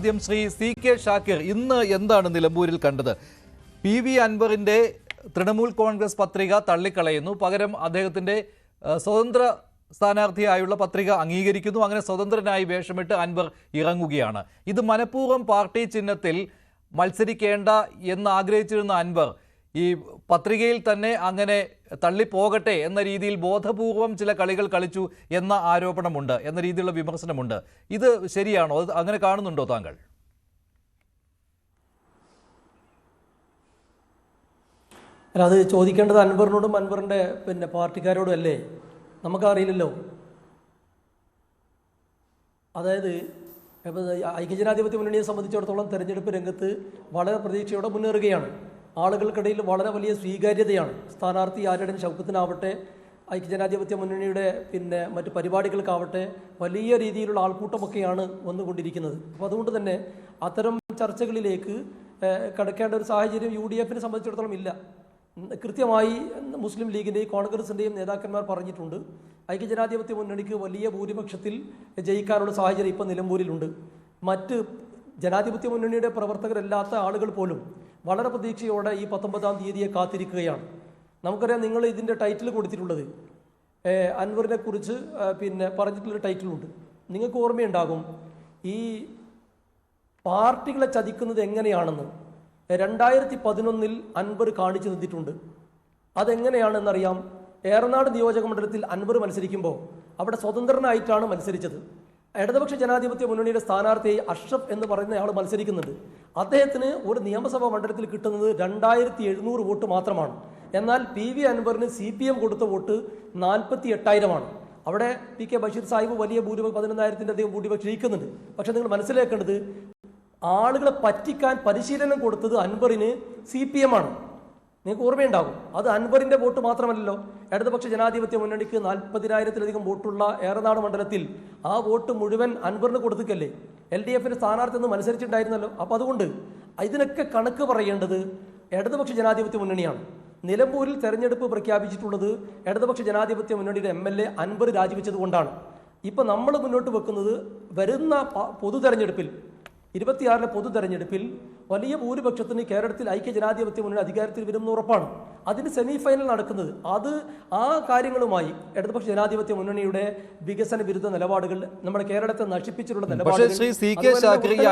ആദ്യം Shri C K Shakir ഇന്ന് എന്താണ് നിലമ്പൂരിൽ കണ്ടത്? പി വി അൻവറിന്റെ തൃണമൂൽ കോൺഗ്രസ് പത്രിക തള്ളിക്കളയുന്നു. പകരം അദ്ദേഹത്തിന്റെ ഏഹ്, സ്വതന്ത്ര സ്ഥാനാർത്ഥിയായുള്ള പത്രിക അംഗീകരിക്കുന്നു. അങ്ങനെ സ്വതന്ത്രനായി വേഷമിട്ട് അൻവർ ഇറങ്ങുകയാണ്. ഇത് മനഃപൂർവം പാർട്ടി ചിഹ്നത്തിൽ മത്സരിക്കേണ്ട എന്ന് ആഗ്രഹിച്ചിരുന്ന അൻവർ ഈ പത്രികയിൽ തന്നെ അങ്ങനെ തള്ളിപ്പോകട്ടെ എന്ന രീതിയിൽ ബോധപൂർവം ചില കളികൾ കളിച്ചു എന്ന ആരോപണമുണ്ട് എന്ന രീതിയിലുള്ള വിമർശനമുണ്ട്. ഇത് ശരിയാണോ? അങ്ങനെ കാണുന്നുണ്ടോ താങ്കൾ? അത് ചോദിക്കേണ്ടത് അൻവറിനോടും അൻവറിന്റെ പിന്നെ പാർട്ടിക്കാരോടും അല്ലേ? നമുക്കറിയില്ലല്ലോ. അതായത് ഐക്യജനാധിപത്യ മുന്നണിയെ സംബന്ധിച്ചിടത്തോളം തെരഞ്ഞെടുപ്പ് രംഗത്ത് വളരെ പ്രതീക്ഷയോടെ മുന്നേറുകയാണ്. ആളുകൾക്കിടയിൽ വളരെ വലിയ സ്വീകാര്യതയാണ്. സ്ഥാനാർത്ഥി ആരുടെ ശൗക്കത്തിനാവട്ടെ ഐക്യജനാധിപത്യ മുന്നണിയുടെ പിന്നെ മറ്റ് പരിപാടികൾക്കാവട്ടെ വലിയ രീതിയിലുള്ള ആൾക്കൂട്ടമൊക്കെയാണ് വന്നുകൊണ്ടിരിക്കുന്നത്. അപ്പോൾ അതുകൊണ്ട് തന്നെ അത്തരം ചർച്ചകളിലേക്ക് കടക്കേണ്ട ഒരു സാഹചര്യം യു ഡി എഫിനെ സംബന്ധിച്ചിടത്തോളം ഇല്ല. കൃത്യമായി മുസ്ലിം ലീഗിന്റെയും കോൺഗ്രസിന്റെയും നേതാക്കന്മാർ പറഞ്ഞിട്ടുണ്ട്. ഐക്യജനാധിപത്യ മുന്നണിക്ക് വലിയ ഭൂരിപക്ഷത്തിൽ ജയിക്കാനുള്ള സാഹചര്യം ഇപ്പം നിലമ്പൂരിലുണ്ട്. മറ്റ് ജനാധിപത്യ മുന്നണിയുടെ പ്രവർത്തകരല്ലാത്ത ആളുകൾ പോലും വളരെ പ്രതീക്ഷയോടെ ഈ പത്തൊമ്പതാം തീയതിയെ കാത്തിരിക്കുകയാണ്. നമുക്കറിയാം നിങ്ങൾ ഇതിന്റെ ടൈറ്റിൽ കൊടുത്തിട്ടുള്ളത്. അൻവറിനെ കുറിച്ച് പിന്നെ പറഞ്ഞിട്ടുള്ളൊരു ടൈറ്റിലുണ്ട് നിങ്ങൾക്ക് ഓർമ്മയുണ്ടാകും ഈ പാർട്ടികളെ ചതിക്കുന്നത് എങ്ങനെയാണെന്ന്. രണ്ടായിരത്തി പതിനൊന്നിൽ അൻവർ കാണിച്ചു നിന്നിട്ടുണ്ട് അതെങ്ങനെയാണെന്നറിയാം. ഏറനാട് നിയോജക മണ്ഡലത്തിൽ അൻവർ മത്സരിക്കുമ്പോൾ അവിടെ സ്വതന്ത്രനായിട്ടാണ് മത്സരിച്ചത്. ഇടതുപക്ഷ ജനാധിപത്യ മുന്നണിയുടെ സ്ഥാനാർത്ഥി അഷ്റഫ് എന്ന് പറയുന്ന ആൾ മത്സരിക്കുന്നുണ്ട്. അദ്ദേഹത്തിന് ഒരു നിയമസഭാ മണ്ഡലത്തിൽ കിട്ടുന്നത് രണ്ടായിരത്തി എഴുന്നൂറ് വോട്ട് മാത്രമാണ്. എന്നാൽ പി വി അൻവറിന് സി പി എം കൊടുത്ത വോട്ട് നാൽപ്പത്തി എട്ടായിരമാണ് അവിടെ പി കെ ബഷീർ സാഹിബ് വലിയ ഭൂരിപക്ഷം പതിനൊന്നായിരത്തിന്റെ അധികം ഭൂരിപക്ഷം ജയിക്കുന്നുണ്ട് പക്ഷേ നിങ്ങൾ മനസ്സിലാക്കേണ്ടത് ആളുകളെ പറ്റിക്കാൻ പരിശീലനം കൊടുത്തത് അൻവറിന് സി പി എം ആണ്. നിങ്ങൾക്ക് ഓർമ്മയുണ്ടാകും. അത് അൻവറിന്റെ വോട്ട് മാത്രമല്ലല്ലോ. ഇടതുപക്ഷ ജനാധിപത്യ മുന്നണിക്ക് നാൽപ്പതിനായിരത്തിലധികം വോട്ടുള്ള ഏറനാട് മണ്ഡലത്തിൽ ആ വോട്ട് മുഴുവൻ അൻവറിന് കൊടുത്തിക്കല്ലേ? എൽ ഡി എഫിന് സ്ഥാനാർത്ഥി ഒന്നും മത്സരിച്ചിട്ടുണ്ടായിരുന്നല്ലോ. അപ്പോൾ അതുകൊണ്ട് ഇതിനൊക്കെ കണക്ക് പറയേണ്ടത് ഇടതുപക്ഷ ജനാധിപത്യ മുന്നണിയാണ്. നിലമ്പൂരിൽ തെരഞ്ഞെടുപ്പ് പ്രഖ്യാപിച്ചിട്ടുള്ളത് ഇടതുപക്ഷ ജനാധിപത്യ മുന്നണിയുടെ എം എൽ എ അൻവർ രാജിവെച്ചത് കൊണ്ടാണ് ഇപ്പം നമ്മൾ മുന്നോട്ട് വെക്കുന്നത് വരുന്ന പൊതു തെരഞ്ഞെടുപ്പിൽ ഇരുപത്തിയാറിലെ പൊതു തെരഞ്ഞെടുപ്പിൽ വലിയ ഭൂരിപക്ഷത്തിന് കേരളത്തിൽ ഐക്യ ജനാധിപത്യ മുന്നണി അധികാരത്തിൽ വരുമെന്ന് ഉറപ്പാണ്. അതിന് സെമി ഫൈനൽ നടക്കുന്നത്. അത് ആ കാര്യങ്ങളുമായി ഇടതുപക്ഷ ജനാധിപത്യ മുന്നണിയുടെ വികസന വിരുദ്ധ നിലപാടുകൾ നമ്മുടെ കേരളത്തെ നശിപ്പിച്ചിട്ടുള്ള ശ്രീ സി കെ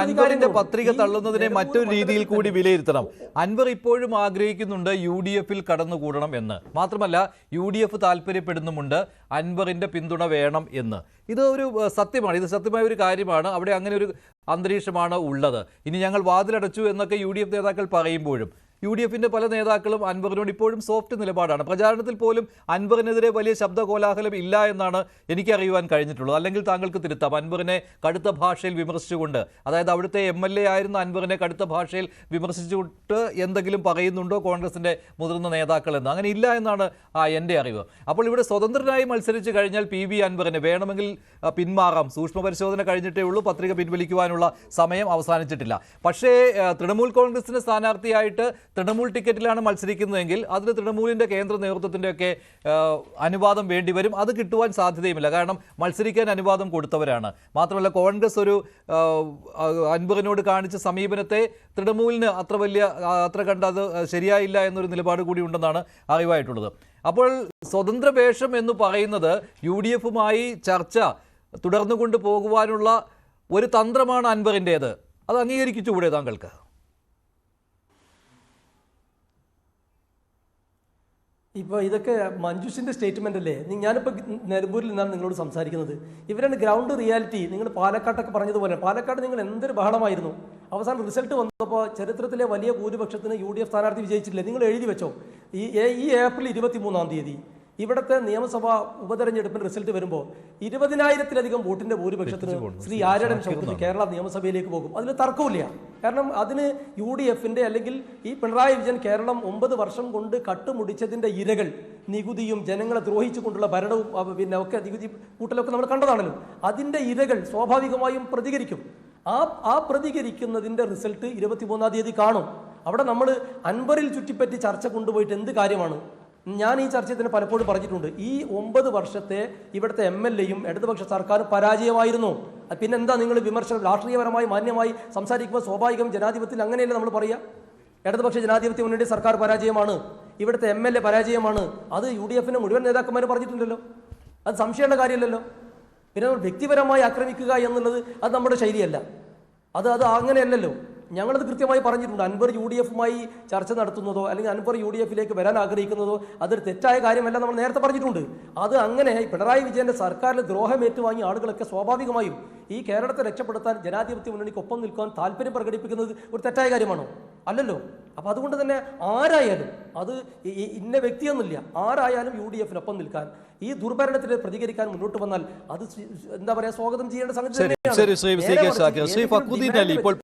അൻവറിന്റെ പത്രിക തള്ളുന്നതിനെ മറ്റൊരു രീതിയിൽ കൂടി വിലയിരുത്തണം. അൻവർ ഇപ്പോഴും ആഗ്രഹിക്കുന്നുണ്ട് യു ഡി എഫിൽ കടന്നുകൂടണം എന്ന്. മാത്രമല്ല യു ഡി എഫ് താല്പര്യപ്പെടുന്നുമുണ്ട് അൻവറിന്റെ പിന്തുണ വേണം എന്ന്. ഇത് ഒരു സത്യമാണ്. ഇത് സത്യമായ ഒരു കാര്യമാണ്. അവിടെ അങ്ങനെ ഒരു അന്തരീക്ഷമാണ് ഉള്ളത്. ഇനി ഞങ്ങൾ വാതിലടച്ചു എന്നൊക്കെ യു നേതാക്കൾ പറയുമ്പോഴും യു ഡി എഫിന്റെ പല നേതാക്കളും അൻവറിനോട് ഇപ്പോഴും സോഫ്റ്റ് നിലപാടാണ്. പ്രചാരണത്തിൽ പോലും അൻവറിനെതിരെ വലിയ ശബ്ദ കോലാഹലം ഇല്ല എന്നാണ് എനിക്ക് അറിയുവാൻ കഴിഞ്ഞിട്ടുള്ളത്. അല്ലെങ്കിൽ താങ്കൾക്ക് തിരുത്താം. അൻവറിനെ കടുത്ത ഭാഷയിൽ വിമർശിച്ചുകൊണ്ട് അതായത് അവിടുത്തെ എം എൽ എ ആയിരുന്ന അൻവറിനെ കടുത്ത ഭാഷയിൽ വിമർശിച്ചുകൊണ്ട് എന്തെങ്കിലും പറയുന്നുണ്ടോ കോൺഗ്രസിന്റെ മുതിർന്ന നേതാക്കൾ എന്ന്? അങ്ങനെ ഇല്ല എന്നാണ് എന്റെ അറിവ്. അപ്പോൾ ഇവിടെ സ്വതന്ത്രനായി മത്സരിച്ച് കഴിഞ്ഞാൽ പി വി അൻവറിനെ വേണമെങ്കിൽ പിന്മാറാം. സൂക്ഷ്മ പരിശോധന കഴിഞ്ഞിട്ടേ ഉള്ളൂ. പത്രിക പിൻവലിക്കുവാനുള്ള സമയം അവസാനിച്ചിട്ടില്ല. പക്ഷേ തൃണമൂൽ കോൺഗ്രസിന്റെ സ്ഥാനാർത്ഥിയായിട്ട് തൃണമൂൽ ടിക്കറ്റിലാണ് മത്സരിക്കുന്നതെങ്കിൽ അതിന് തൃണമൂലിന്റെ കേന്ദ്ര നേതൃത്വത്തിന്റെയൊക്കെ അനുവാദം വേണ്ടിവരും. അത് കിട്ടുവാൻ സാധ്യതയുമില്ല. കാരണം മത്സരിക്കാൻ അനുവാദം കൊടുത്തവരാണ്. മാത്രമല്ല കോൺഗ്രസ് ഒരു ആ, കാണിച്ച സമീപനത്തെ തൃണമൂലിന് അത്ര വലിയ അത്ര കണ്ടത് ശരിയായില്ല എന്നൊരു നിലപാട് കൂടി ഉണ്ടെന്നാണ് അറിവായിട്ടുള്ളത്. അപ്പോൾ സ്വതന്ത്ര വേഷം എന്ന് പറയുന്നത് യു ഡി എഫുമായി ചർച്ച തുടർന്നു കൊണ്ട് പോകുവാനുള്ള ഒരു തന്ത്രമാണ് അൻവറിന്റേത് അത് അംഗീകരിച്ചുകൂടെ താങ്കൾക്ക്? ഇപ്പോൾ ഇതൊക്കെ മഞ്ജുഷിന്റെ സ്റ്റേറ്റ്മെന്റ് അല്ലേ? ഞാനിപ്പോൾ നിലമ്പൂരിൽ നിന്നാണ് നിങ്ങളോട് സംസാരിക്കുന്നത്. ഇവരാണ് ഗ്രൗണ്ട് റിയാലിറ്റി നിങ്ങൾ പാലക്കാട്ടൊക്കെ പറഞ്ഞതുപോലെ. പാലക്കാട് നിങ്ങൾ എന്തൊരു ബഹളമായിരുന്നു. അവസാനം റിസൾട്ട് വന്നപ്പോൾ ചരിത്രത്തിലെ വലിയ ഭൂരിപക്ഷത്തിന് യു ഡി എഫ് സ്ഥാനാർത്ഥി വിജയിച്ചിട്ടില്ല? നിങ്ങൾ എഴുതി വെച്ചോ. ഈ ഈ ഏപ്രിൽ ഇരുപത്തി മൂന്നാം തീയതി ഇവിടുത്തെ നിയമസഭാ ഉപതെരഞ്ഞെടുപ്പിന് റിസൾട്ട് വരുമ്പോൾ ഇരുപതിനായിരത്തിലധികം വോട്ടിന്റെ ഭൂരിപക്ഷത്തിന് ശ്രീ ആര്യടൻ ചൗധരി കേരള നിയമസഭയിലേക്ക് പോകും. അതിന് തർക്കമില്ല കാരണം അതിന് യു ഡി എഫിന്റെ അല്ലെങ്കിൽ ഈ പിണറായി വിജയൻ കേരളം ഒമ്പത് വർഷം കൊണ്ട് കട്ടുമുടിച്ചതിന്റെ ഇരകൾ നികുതിയും ജനങ്ങളെ ദ്രോഹിച്ചുകൊണ്ടുള്ള ഭരണവും പിന്നെ ഒക്കെ നികുതി കൂട്ടലൊക്കെ നമ്മൾ കണ്ടതാണല്ലോ. അതിന്റെ ഇരകൾ സ്വാഭാവികമായും പ്രതികരിക്കും. ആ ആ പ്രതികരിക്കുന്നതിന്റെ റിസൾട്ട് ഇരുപത്തിമൂന്നാം തീയതി കാണും. അവിടെ നമ്മൾ അൻവറിൽ ചുറ്റിപ്പറ്റി ചർച്ച കൊണ്ടുപോയിട്ട് എന്ത് കാര്യമാണ്? ഞാൻ ഈ ചർച്ചയിൽ പലപ്പോഴും പറഞ്ഞിട്ടുണ്ട്. ഈ ഒമ്പത് വർഷത്തെ ഇവിടുത്തെ എം എൽ എയും ഇടതുപക്ഷ സർക്കാർ പരാജയമായിരുന്നു. പിന്നെ എന്താ നിങ്ങൾ വിമർശനം രാഷ്ട്രീയപരമായി മാന്യമായി സംസാരിക്കുമ്പോൾ സ്വാഭാവികം ജനാധിപത്യത്തിൽ അങ്ങനെയല്ലേ നമ്മൾ പറയുക? ഇടതുപക്ഷ ജനാധിപത്യ മുന്നണി സർക്കാർ പരാജയമാണ്. ഇവിടുത്തെ എം എൽ എ പരാജയമാണ്. അത് യു ഡി എഫിന് മുഴുവൻ നേതാക്കന്മാർ പറഞ്ഞിട്ടുണ്ടല്ലോ. അത് സംശയമുള്ള കാര്യമല്ലല്ലോ. പിന്നെ നമ്മൾ വ്യക്തിപരമായി ആക്രമിക്കുക എന്നുള്ളത് അത് നമ്മുടെ ശൈലിയല്ല. അത് അത് അങ്ങനെയല്ലല്ലോ. ഞങ്ങളത് കൃത്യമായി പറഞ്ഞിട്ടുണ്ട്. അൻവർ യു ഡി എഫുമായി ചർച്ച നടത്തുന്നതോ അല്ലെങ്കിൽ അൻവർ യു ഡി എഫിലേക്ക് വരാൻ ആഗ്രഹിക്കുന്നതോ അതൊരു തെറ്റായ കാര്യമല്ല നമ്മൾ നേരത്തെ പറഞ്ഞിട്ടുണ്ട്. അത് അങ്ങനെ പിണറായി വിജയന്റെ സർക്കാരിൽ ദ്രോഹം ഏറ്റുവാങ്ങിയ ആളുകളൊക്കെ സ്വാഭാവികമായും ഈ കേരളത്തെ രക്ഷപ്പെടുത്താൻ ജനാധിപത്യ മുന്നണിക്ക് ഒപ്പം നിൽക്കാൻ താല്പര്യം പ്രകടിപ്പിക്കുന്നത് ഒരു തെറ്റായ കാര്യമാണോ? അല്ലല്ലോ. അപ്പൊ അതുകൊണ്ട് തന്നെ ആരായാലും അത് ഇന്ന വ്യക്തിയൊന്നുമില്ല ആരായാലും യു ഡി എഫിനൊപ്പം നിൽക്കാൻ ഈ ദുർഭരണത്തിന് പ്രതികരിക്കാൻ മുന്നോട്ട് വന്നാൽ അത് എന്താ പറയാ സ്വാഗതം ചെയ്യേണ്ട സംഗതി തന്നെയാണ്.